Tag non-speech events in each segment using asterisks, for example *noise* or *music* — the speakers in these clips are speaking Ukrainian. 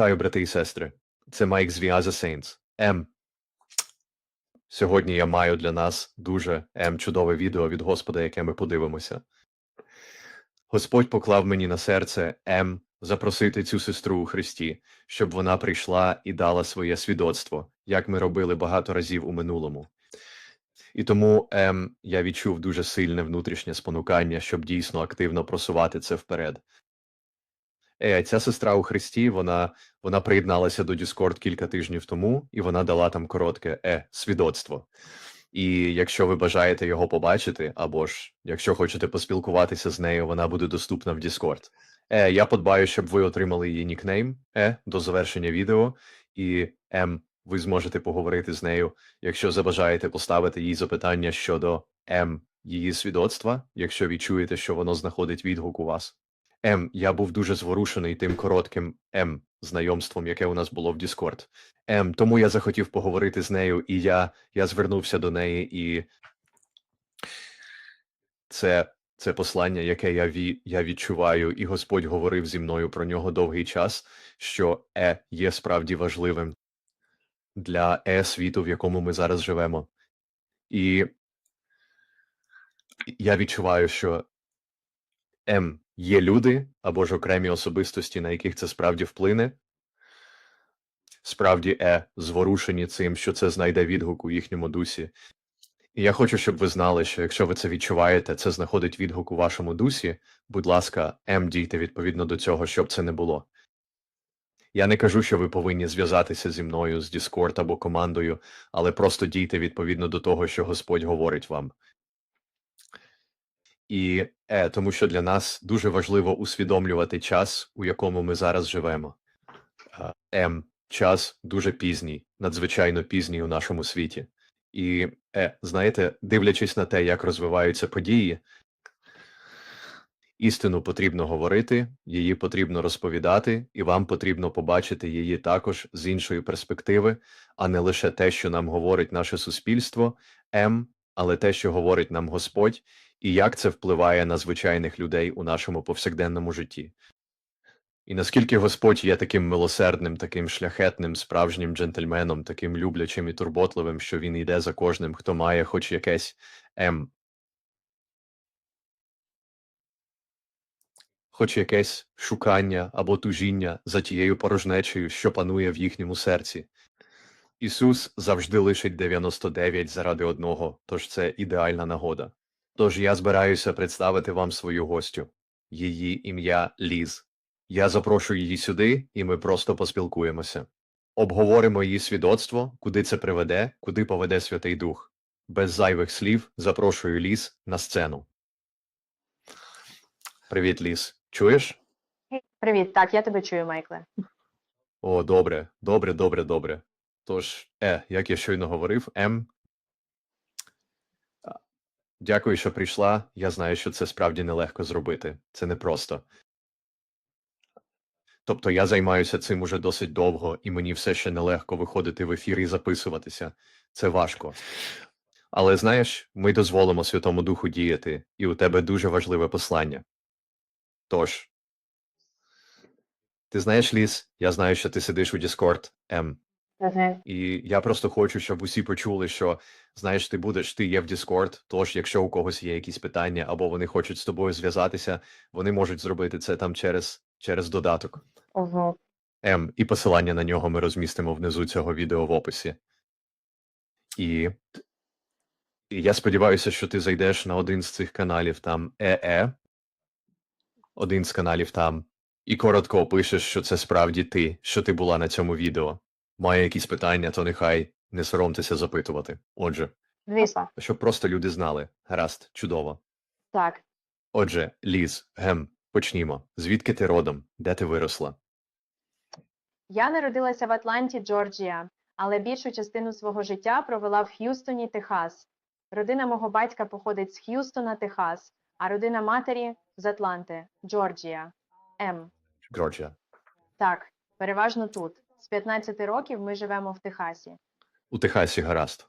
Вітаю, брати і сестри. Це Майк з Saints. М. Сьогодні я маю для нас дуже М чудове відео від Господа, яке ми подивимося. Господь поклав мені на серце М запросити цю сестру у Христі, щоб вона прийшла і дала своє свідоцтво, як ми робили багато разів у минулому. І тому М я відчув дуже сильне внутрішнє спонукання, щоб дійсно активно просувати це вперед. Ця сестра у Христі, вона, вона приєдналася до Discord кілька тижнів тому, і вона дала там коротке е, свідоцтво. І якщо ви бажаєте його побачити, або ж якщо хочете поспілкуватися з нею, вона буде доступна в Discord. Е, я подбаю, щоб ви отримали її нікнейм е, до завершення відео, і М, ви зможете поговорити з нею, якщо забажаєте поставити їй запитання щодо М, її свідоцтва, якщо відчуєте, що воно знаходить відгук у вас. М, я був дуже зворушений тим коротким М знайомством, яке у нас було в Discord. М, тому я захотів поговорити з нею, і я, я звернувся до неї, і це, це послання, яке я, ві, я відчуваю, і Господь говорив зі мною про нього довгий час, що Е є справді важливим для Е світу, в якому ми зараз живемо. І я відчуваю, що М є люди або ж окремі особистості, на яких це справді вплине. Справді Е зворушені цим, що це знайде відгук у їхньому дусі. І я хочу, щоб ви знали, що якщо ви це відчуваєте, це знаходить відгук у вашому дусі, будь ласка, М дійте відповідно до цього, щоб це не було. Я не кажу, що ви повинні зв'язатися зі мною з Discord або командою, але просто дійте відповідно до того, що Господь говорить вам. І е, тому що для нас дуже важливо усвідомлювати час, у якому ми зараз живемо. М час дуже пізній, надзвичайно пізній у нашому світі. І е, знаєте, дивлячись на те, як розвиваються події, істину потрібно говорити, її потрібно розповідати, і вам потрібно побачити її також з іншої перспективи, а не лише те, що нам говорить наше суспільство, М, але те, що говорить нам Господь, і як це впливає на звичайних людей у нашому повсякденному житті. І наскільки Господь є таким милосердним, таким шляхетним, справжнім джентльменом, таким люблячим і турботливим, що він йде за кожним, хто має хоч якесь ем, хоч якесь шукання або тужіння за тією порожнечею, що панує в їхньому серці. Ісус завжди лишить 99 заради одного, тож це ідеальна нагода. Тож я збираюся представити вам свою гостю. Її ім'я Ліз. Я запрошую її сюди, і ми просто поспілкуємося. Обговоримо її свідоцтво, куди це приведе, куди поведе Святий Дух. Без зайвих слів запрошую Ліз на сцену. Привіт, Ліз. Чуєш? Привіт, так, я тебе чую, Майкле. О, добре, добре, добре, добре. Тож, е, як я щойно говорив, М. Дякую, що прийшла. Я знаю, що це справді нелегко зробити. Це непросто. Тобто я займаюся цим уже досить довго, і мені все ще нелегко виходити в ефір і записуватися. Це важко. Але знаєш, ми дозволимо Святому Духу діяти, і у тебе дуже важливе послання. Тож, ти знаєш, Ліс, я знаю, що ти сидиш у Discord, М. Угу. І я просто хочу, щоб усі почули, що знаєш, ти будеш, ти є в Discord, тож якщо у когось є якісь питання або вони хочуть з тобою зв'язатися, вони можуть зробити це там через, через додаток. Угу. М, і посилання на нього ми розмістимо внизу цього відео в описі. І, і я сподіваюся, що ти зайдеш на один з цих каналів там ЕЕ, один з каналів там, і коротко опишеш, що це справді ти, що ти була на цьому відео. Має якісь питання, то нехай не соромтеся запитувати. Отже, Звісно. щоб просто люди знали. Гаразд, чудово. Так. Отже, Ліз, гем, почнімо. Звідки ти родом? Де ти виросла? Я народилася в Атланті, Джорджія, але більшу частину свого життя провела в Х'юстоні, Техас. Родина мого батька походить з Х'юстона, Техас, а родина матері з Атланти, Джорджія. М. Джорджія. Так, переважно тут. З 15 років ми живемо в Техасі. У Техасі гаразд.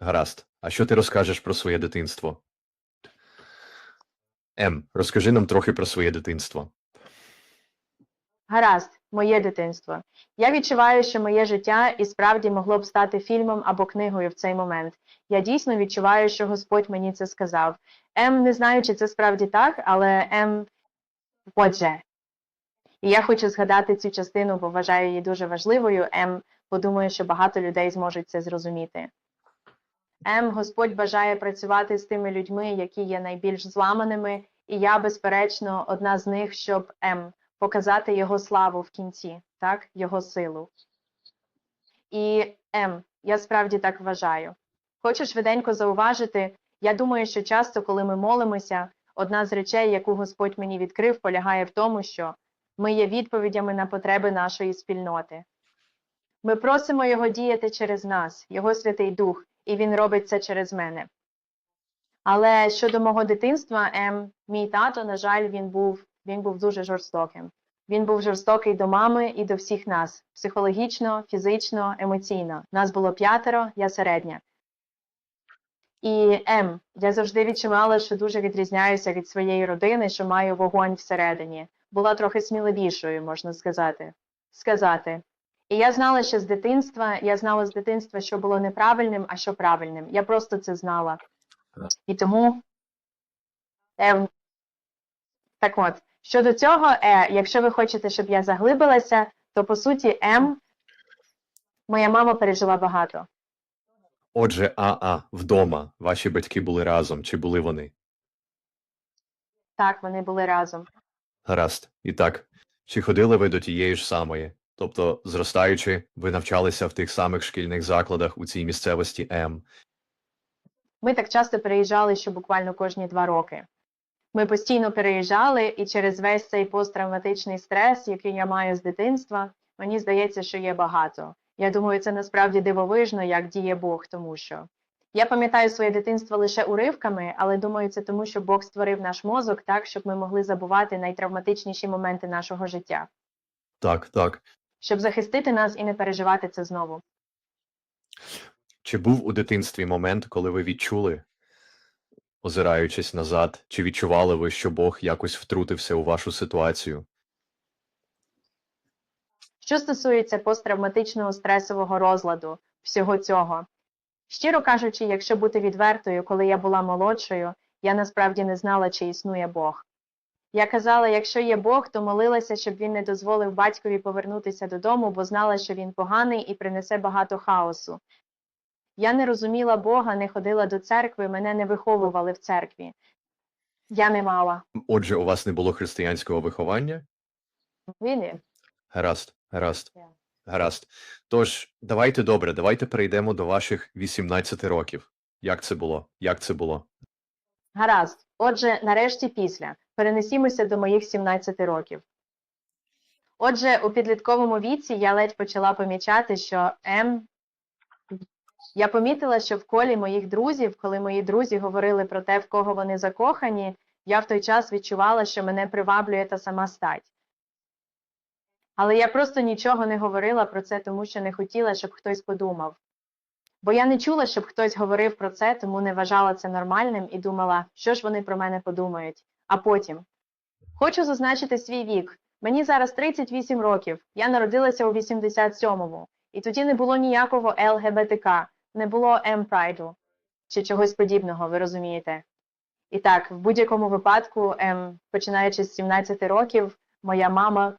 Гаразд. А що ти розкажеш про своє дитинство? Ем, розкажи нам трохи про своє дитинство. Гаразд, моє дитинство. Я відчуваю, що моє життя і справді могло б стати фільмом або книгою в цей момент. Я дійсно відчуваю, що Господь мені це сказав. М, не знаю, чи це справді так, але М, отже. І я хочу згадати цю частину, бо вважаю її дуже важливою. М, подумаю, що багато людей зможуть це зрозуміти. М, Господь бажає працювати з тими людьми, які є найбільш зламаними, і я, безперечно, одна з них, щоб М, показати його славу в кінці, так, його силу. І М, я справді так вважаю. Хочу швиденько зауважити, я думаю, що часто, коли ми молимося, одна з речей, яку Господь мені відкрив, полягає в тому, що ми є відповідями на потреби нашої спільноти. Ми просимо Його діяти через нас, Його Святий Дух, і Він робить це через мене. Але щодо мого дитинства, ем, мій тато, на жаль, він був, він був дуже жорстоким. Він був жорстокий до мами і до всіх нас психологічно, фізично, емоційно. Нас було п'ятеро, я середня. І М, я завжди відчувала, що дуже відрізняюся від своєї родини, що маю вогонь всередині. Була трохи сміливішою, можна сказати. сказати. І я знала ще з дитинства, я знала з дитинства, що було неправильним, а що правильним. Я просто це знала. І тому М, так от, щодо цього, е, якщо ви хочете, щоб я заглибилася, то по суті М, моя мама пережила багато. Отже, АА, вдома ваші батьки були разом, чи були вони? Так, вони були разом. Гаразд. І так, чи ходили ви до тієї ж самої? Тобто, зростаючи, ви навчалися в тих самих шкільних закладах у цій місцевості М. Ми так часто переїжджали, що буквально кожні два роки. Ми постійно переїжджали, і через весь цей посттравматичний стрес, який я маю з дитинства, мені здається, що є багато. Я думаю, це насправді дивовижно, як діє Бог, тому що я пам'ятаю своє дитинство лише уривками, але думаю, це тому, що Бог створив наш мозок так, щоб ми могли забувати найтравматичніші моменти нашого життя, Так, так. щоб захистити нас і не переживати це знову. Чи був у дитинстві момент, коли ви відчули, озираючись назад, чи відчували ви, що Бог якось втрутився у вашу ситуацію? Що стосується посттравматичного стресового розладу, всього цього. Щиро кажучи, якщо бути відвертою, коли я була молодшою, я насправді не знала, чи існує Бог. Я казала, якщо є Бог, то молилася, щоб він не дозволив батькові повернутися додому, бо знала, що він поганий і принесе багато хаосу. Я не розуміла Бога, не ходила до церкви, мене не виховували в церкві. Я не мала. Отже, у вас не було християнського виховання? Війни. Гаразд, гаразд, Так. Гаразд. Тож, давайте добре, давайте перейдемо до ваших 18 років. Як це було? Як це було? Гаразд. Отже, нарешті після. Перенесімося до моїх 17 років. Отже, у підлітковому віці я ледь почала помічати, що М. Я помітила, що в колі моїх друзів, коли мої друзі говорили про те, в кого вони закохані, я в той час відчувала, що мене приваблює та сама стать. Але я просто нічого не говорила про це, тому що не хотіла, щоб хтось подумав. Бо я не чула, щоб хтось говорив про це, тому не вважала це нормальним і думала, що ж вони про мене подумають. А потім хочу зазначити свій вік. Мені зараз 38 років. Я народилася у 87-му, і тоді не було ніякого ЛГБТК, не було М-прайду чи чогось подібного, ви розумієте. І так, в будь-якому випадку, ем, починаючи з 17 років, моя мама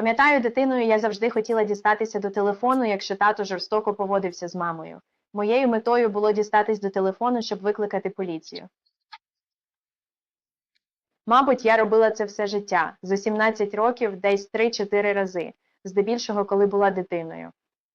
Пам'ятаю, дитиною я завжди хотіла дістатися до телефону, якщо тато жорстоко поводився з мамою. Моєю метою було дістатись до телефону, щоб викликати поліцію. Мабуть, я робила це все життя за 17 років десь 3-4 рази, здебільшого, коли була дитиною.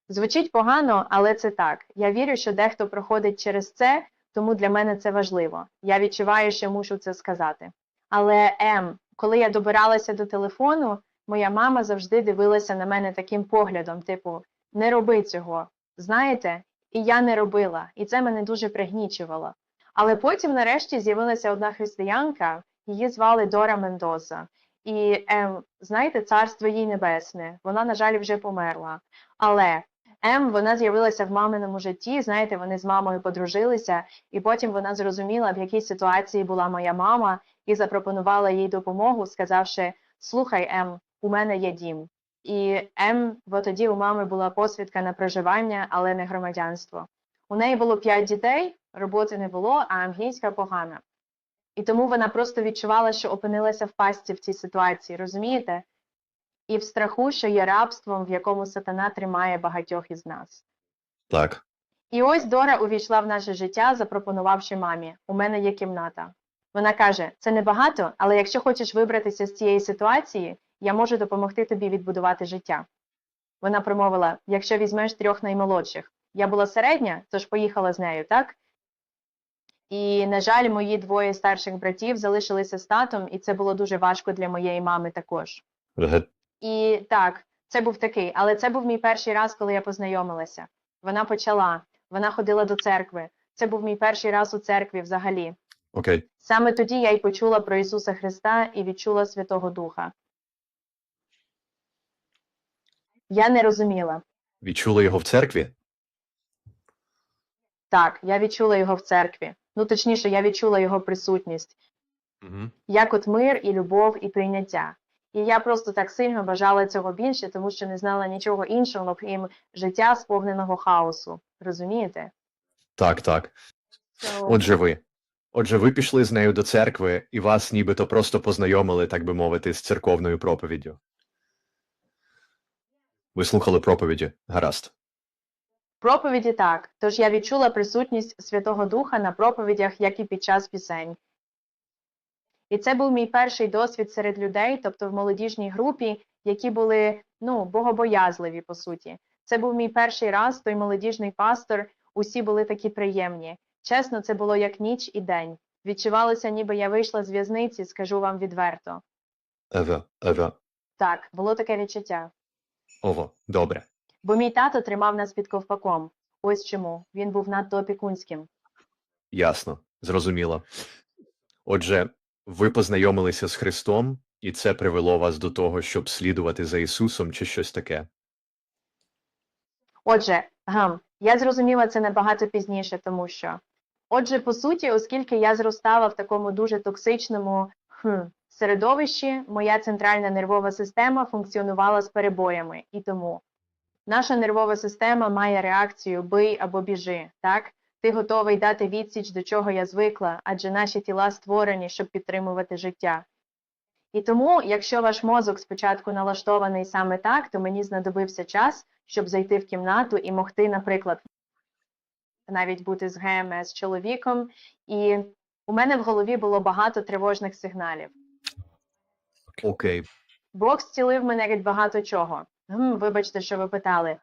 Звучить погано, але це так. Я вірю, що дехто проходить через це, тому для мене це важливо. Я відчуваю, що мушу це сказати. Але М, коли я добиралася до телефону, моя мама завжди дивилася на мене таким поглядом, типу, не роби цього. Знаєте, і я не робила, і це мене дуже пригнічувало. Але потім, нарешті, з'явилася одна християнка, її звали Дора Мендоза. І ем, знаєте, царство їй небесне. Вона, на жаль, вже померла. Але Ем, вона з'явилася в маминому житті. Знаєте, вони з мамою подружилися, і потім вона зрозуміла, в якій ситуації була моя мама, і запропонувала їй допомогу, сказавши: Слухай, Ем, у мене є дім. І М, бо тоді у мами була посвідка на проживання, але не громадянство. У неї було п'ять дітей, роботи не було, а англійська погана. І тому вона просто відчувала, що опинилася в пастці в цій ситуації, розумієте? І в страху, що є рабством, в якому сатана тримає багатьох із нас. Так. І ось Дора увійшла в наше життя, запропонувавши мамі: у мене є кімната. Вона каже: це небагато, але якщо хочеш вибратися з цієї ситуації, я можу допомогти тобі відбудувати життя. Вона промовила: якщо візьмеш трьох наймолодших, я була середня, тож поїхала з нею, так? І, на жаль, мої двоє старших братів залишилися з татом, і це було дуже важко для моєї мами також. І так, це був такий, але це був мій перший раз, коли я познайомилася. Вона почала, вона ходила до церкви. Це був мій перший раз у церкві взагалі. Окей. Саме тоді я й почула про Ісуса Христа і відчула Святого Духа. Я не розуміла. Відчули його в церкві? Так, я відчула його в церкві. Ну, точніше, я відчула його присутність, Угу. як от мир і любов і прийняття. І я просто так сильно бажала цього більше, тому що не знала нічого іншого, крім життя сповненого хаосу. Розумієте? Так, так. So- Отже, ви. Отже, ви пішли з нею до церкви, і вас нібито просто познайомили, так би мовити, з церковною проповіддю. Ви слухали проповіді. Гаразд. Проповіді так. Тож я відчула присутність Святого Духа на проповідях, як і під час пісень. І це був мій перший досвід серед людей, тобто в молодіжній групі, які були ну, богобоязливі, по суті. Це був мій перший раз, той молодіжний пастор, усі були такі приємні. Чесно, це було як ніч і день. Відчувалося, ніби я вийшла з в'язниці, скажу вам відверто. Еве, еве. Так, було таке відчуття. Ово, добре. Бо мій тато тримав нас під ковпаком. Ось чому він був надто опікунським. Ясно. Зрозуміло. Отже, ви познайомилися з Христом, і це привело вас до того, щоб слідувати за Ісусом чи щось таке. Отже, гам, я зрозуміла це набагато пізніше, тому що. Отже, по суті, оскільки я зростала в такому дуже токсичному хм, середовищі, моя центральна нервова система функціонувала з перебоями, і тому наша нервова система має реакцію бий або біжи, так? Ти готовий дати відсіч, до чого я звикла, адже наші тіла створені, щоб підтримувати життя. І тому, якщо ваш мозок спочатку налаштований саме так, то мені знадобився час, щоб зайти в кімнату і могти, наприклад, навіть бути з ГМС чоловіком. І у мене в голові було багато тривожних сигналів. Окей. Бог зцілив мене від багато чого. Гм, вибачте, що ви питали.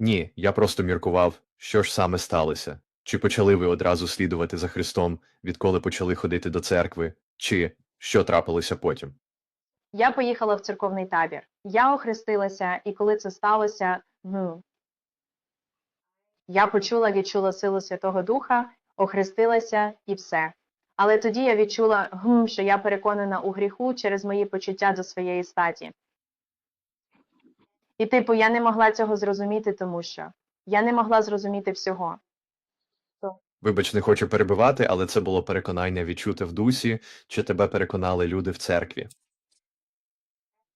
Ні, я просто міркував, що ж саме сталося. Чи почали ви одразу слідувати за Христом, відколи почали ходити до церкви, чи що трапилося потім? Я поїхала в церковний табір. Я охрестилася, і коли це сталося, ну, я почула, відчула силу Святого Духа, охрестилася і все. Але тоді я відчула, гм, що я переконана у гріху через мої почуття до своєї статі. І, типу, я не могла цього зрозуміти, тому що я не могла зрозуміти всього. Вибач, не хочу перебивати, але це було переконання відчуте в дусі, чи тебе переконали люди в церкві.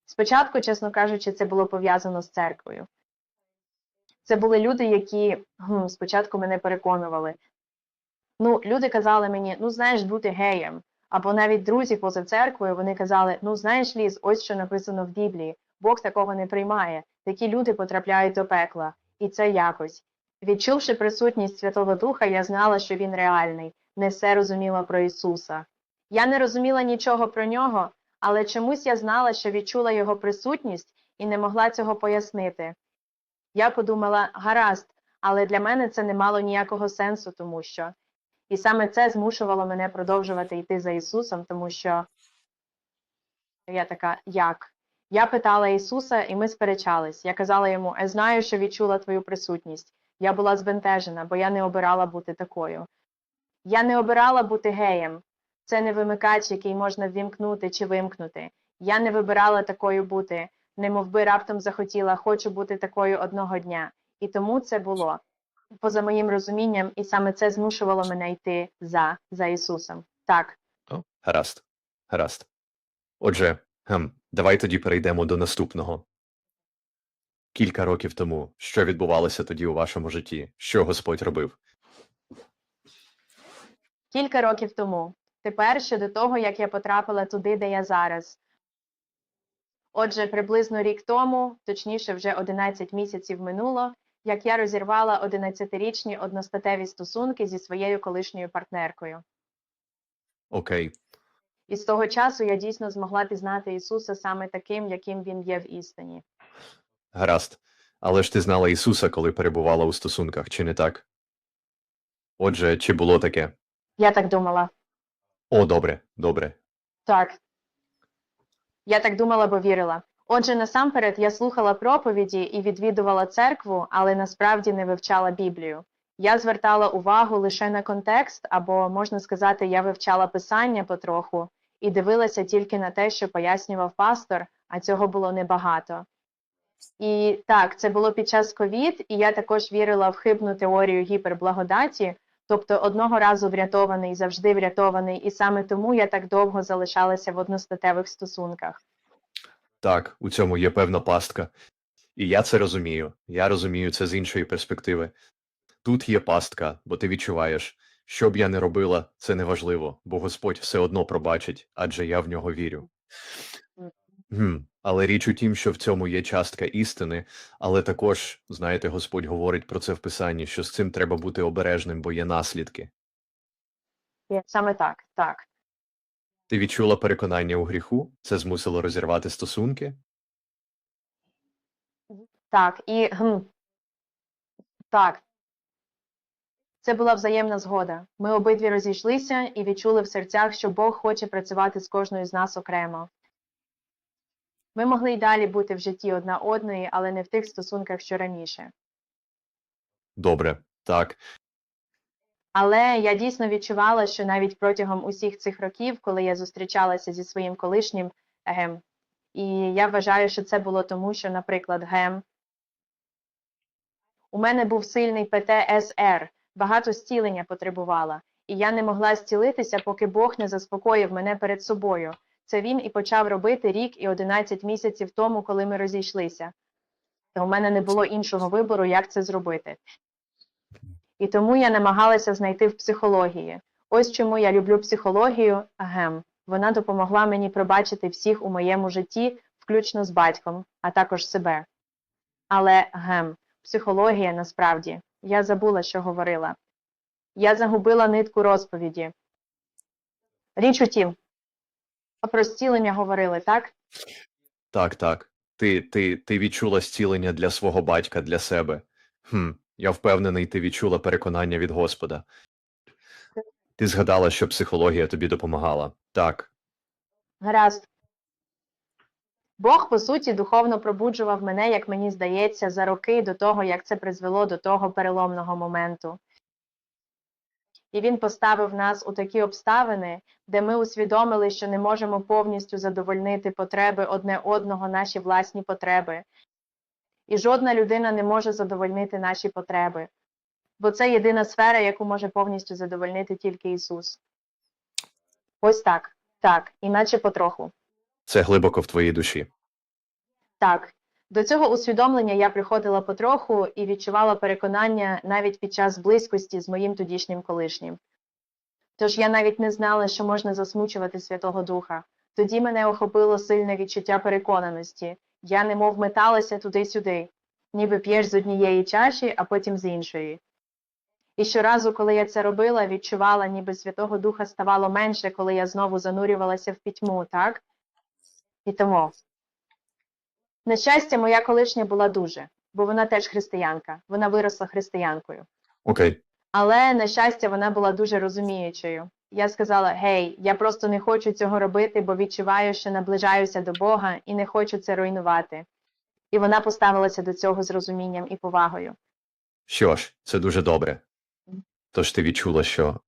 Спочатку, чесно кажучи, це було пов'язано з церквою. Це були люди, які гм, спочатку мене переконували. Ну, люди казали мені, ну знаєш, бути геєм. Або навіть друзі поза церквою вони казали: ну знаєш, Ліз, ось що написано в Біблії. Бог такого не приймає. Такі люди потрапляють до пекла, і це якось. Відчувши присутність Святого Духа, я знала, що він реальний, не все розуміла про Ісуса. Я не розуміла нічого про нього, але чомусь я знала, що відчула його присутність і не могла цього пояснити. Я подумала, гаразд, але для мене це не мало ніякого сенсу, тому що. І саме це змушувало мене продовжувати йти за Ісусом, тому що я така, як? Я питала Ісуса, і ми сперечались. Я казала йому, я знаю, що відчула твою присутність. Я була збентежена, бо я не обирала бути такою. Я не обирала бути геєм. Це не вимикач, який можна ввімкнути чи вимкнути. Я не вибирала такою бути, немов би раптом захотіла, хочу бути такою одного дня. І тому це було поза моїм розумінням, і саме це змушувало мене йти за, за Ісусом. Так, О, гаразд. Гаразд. Отже, гем, Давай тоді перейдемо до наступного. Кілька років тому, що відбувалося тоді у вашому житті? Що Господь робив? Кілька років тому. Тепер щодо того, як я потрапила туди, де я зараз. Отже, приблизно рік тому, точніше, вже 11 місяців минуло, як я розірвала 11-річні одностатеві стосунки зі своєю колишньою партнеркою. Окей, І з того часу я дійсно змогла пізнати Ісуса саме таким, яким він є в істині. гаразд. Але ж ти знала Ісуса, коли перебувала у стосунках, чи не так? Отже, чи було таке? Я так думала. О, добре, добре. Так. Я так думала, бо вірила. Отже, насамперед я слухала проповіді і відвідувала церкву, але насправді не вивчала Біблію. Я звертала увагу лише на контекст, або можна сказати, я вивчала писання потроху і дивилася тільки на те, що пояснював пастор, а цього було небагато. І так, це було під час ковід, і я також вірила в хибну теорію гіперблагодаті, Тобто одного разу врятований, завжди врятований, і саме тому я так довго залишалася в одностатевих стосунках. Так, у цьому є певна пастка. І я це розумію. Я розумію це з іншої перспективи. Тут є пастка, бо ти відчуваєш, що б я не робила, це неважливо, бо Господь все одно пробачить, адже я в нього вірю. Гм, але річ у тім, що в цьому є частка істини, але також, знаєте, Господь говорить про це в Писанні, що з цим треба бути обережним, бо є наслідки. Саме так, так. Ти відчула переконання у гріху, це змусило розірвати стосунки? Так, і гм, так. Це була взаємна згода. Ми обидві розійшлися і відчули в серцях, що Бог хоче працювати з кожною з нас окремо. Ми могли й далі бути в житті одна одної, але не в тих стосунках, що раніше. Добре, так. Але я дійсно відчувала, що навіть протягом усіх цих років, коли я зустрічалася зі своїм колишнім гем, і я вважаю, що це було тому, що, наприклад, гем, у мене був сильний ПТСР, багато зцілення потребувала, і я не могла зцілитися, поки Бог не заспокоїв мене перед собою. Це він і почав робити рік і 11 місяців тому, коли ми розійшлися. То у мене не було іншого вибору, як це зробити. І тому я намагалася знайти в психології. Ось чому я люблю психологію гем. Вона допомогла мені пробачити всіх у моєму житті, включно з батьком, а також себе. Але гем, психологія насправді, я забула, що говорила. Я загубила нитку розповіді. Річ у тім, про зцілення говорили, так? Так, так. Ти, ти, ти відчула зцілення для свого батька, для себе. Хм, я впевнений, ти відчула переконання від Господа. Ти згадала, що психологія тобі допомагала. Так, Гаразд. Бог, по суті, духовно пробуджував мене, як мені здається, за роки до того, як це призвело до того переломного моменту. І він поставив нас у такі обставини, де ми усвідомили, що не можемо повністю задовольнити потреби одне одного, наші власні потреби. І жодна людина не може задовольнити наші потреби, бо це єдина сфера, яку може повністю задовольнити тільки Ісус. Ось так, так, іначе потроху. це глибоко в твоїй душі. Так, до цього усвідомлення я приходила потроху і відчувала переконання навіть під час близькості з моїм тодішнім колишнім. Тож я навіть не знала, що можна засмучувати Святого Духа. Тоді мене охопило сильне відчуття переконаності. Я немов металася туди-сюди, ніби п'єш з однієї чаші, а потім з іншої. І щоразу, коли я це робила, відчувала, ніби Святого Духа ставало менше, коли я знову занурювалася в пітьму, так? І тому. На щастя, моя колишня була дуже, бо вона теж християнка, вона виросла християнкою. Окей, Але, на щастя, вона була дуже розуміючою. Я сказала: Гей, я просто не хочу цього робити, бо відчуваю, що наближаюся до Бога і не хочу це руйнувати. І вона поставилася до цього з розумінням і повагою. що ж, це дуже добре. Тож ти відчула, що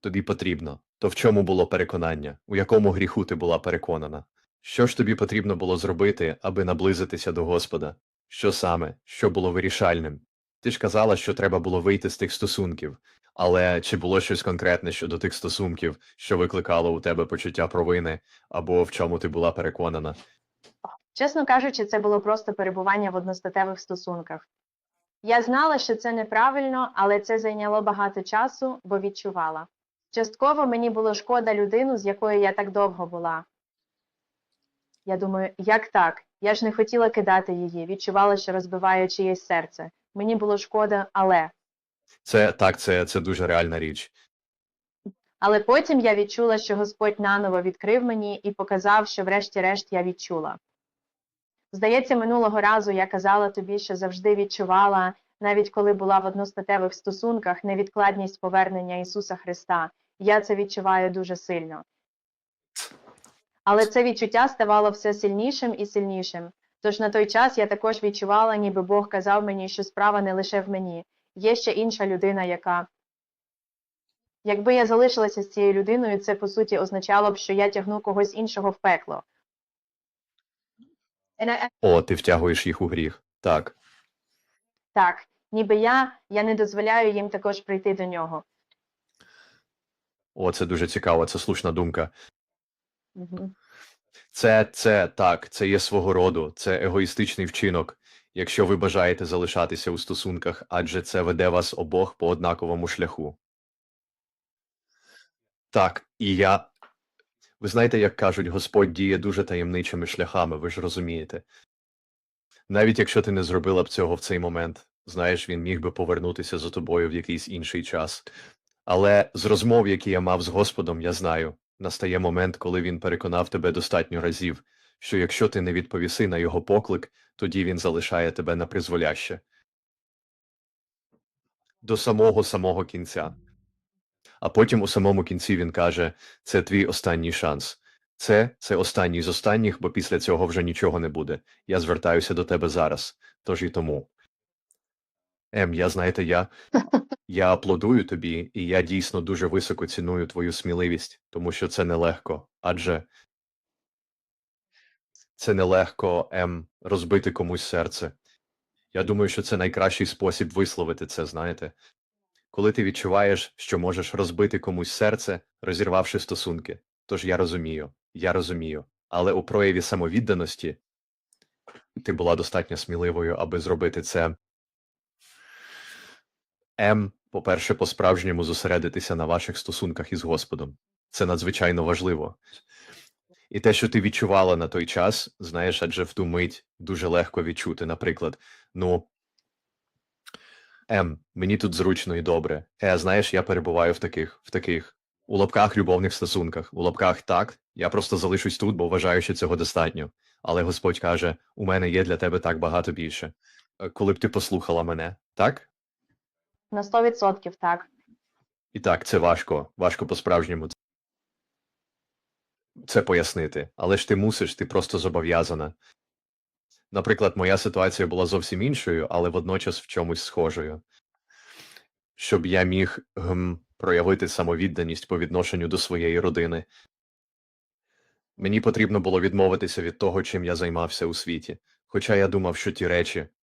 тобі потрібно. То в чому було переконання? У якому гріху ти була переконана? Що ж тобі потрібно було зробити, аби наблизитися до Господа? Що саме? Що було вирішальним? Ти ж казала, що треба було вийти з тих стосунків. Але чи було щось конкретне щодо тих стосунків, що викликало у тебе почуття провини, або в чому ти була переконана? Чесно кажучи, це було просто перебування в одностатевих стосунках. Я знала, що це неправильно, але це зайняло багато часу, бо відчувала. Частково мені було шкода людину, з якою я так довго була. Я думаю, як так? Я ж не хотіла кидати її, відчувала, що розбиваю чиєсь серце. Мені було шкода, але. Це так, це, це дуже реальна річ. Але потім я відчула, що Господь наново відкрив мені і показав, що врешті-решт я відчула. Здається, минулого разу я казала тобі, що завжди відчувала, навіть коли була в одностатевих стосунках, невідкладність повернення Ісуса Христа. Я це відчуваю дуже сильно. Але це відчуття ставало все сильнішим і сильнішим. Тож на той час я також відчувала, ніби Бог казав мені, що справа не лише в мені. Є ще інша людина, яка. Якби я залишилася з цією людиною, це по суті означало б, що я тягну когось іншого в пекло. О, ти втягуєш їх у гріх. Так. Так, ніби я, я не дозволяю їм також прийти до нього. О, це дуже цікаво, це слушна думка. Мгм. Це, це так, це є свого роду, це егоїстичний вчинок, якщо ви бажаєте залишатися у стосунках, адже це веде вас обох по однаковому шляху. Так, і я. Ви знаєте, як кажуть, Господь діє дуже таємничими шляхами, ви ж розумієте. Навіть якщо ти не зробила б цього в цей момент, знаєш, він міг би повернутися за тобою в якийсь інший час. Але з розмов, які я мав з Господом, я знаю, настає момент, коли він переконав тебе достатньо разів, що якщо ти не відповіси на його поклик, тоді він залишає тебе на призволяще. До самого самого кінця. А потім у самому кінці він каже: це твій останній шанс. Це, це останній з останніх, бо після цього вже нічого не буде. Я звертаюся до тебе зараз. Тож і тому. Ем, я знаєте, я, *laughs* я аплодую тобі, і я дійсно дуже високо ціную твою сміливість, тому що це нелегко. Адже це нелегко ем, розбити комусь серце. Я думаю, що це найкращий спосіб висловити це, знаєте. Коли ти відчуваєш, що можеш розбити комусь серце, розірвавши стосунки. Тож я розумію, я розумію. Але у прояві самовідданості ти була достатньо сміливою, аби зробити це. М, по-перше, по-справжньому зосередитися на ваших стосунках із Господом. Це надзвичайно важливо. І те, що ти відчувала на той час, знаєш, адже в ту мить дуже легко відчути, наприклад, ну. М, мені тут зручно і добре. Е, знаєш, я перебуваю в таких, в таких, у лапках любовних стосунках. У лапках так, я просто залишусь тут, бо вважаю, що цього достатньо. Але Господь каже: у мене є для тебе так багато більше. Е, Коли б ти послухала мене, так? На 100% так. І так, це важко, важко по-справжньому це пояснити. Але ж ти мусиш, ти просто зобов'язана. Наприклад, моя ситуація була зовсім іншою, але водночас в чомусь схожою. Щоб я міг гм, проявити самовідданість по відношенню до своєї родини. Мені потрібно було відмовитися від того, чим я займався у світі. Хоча я думав, що ті речі,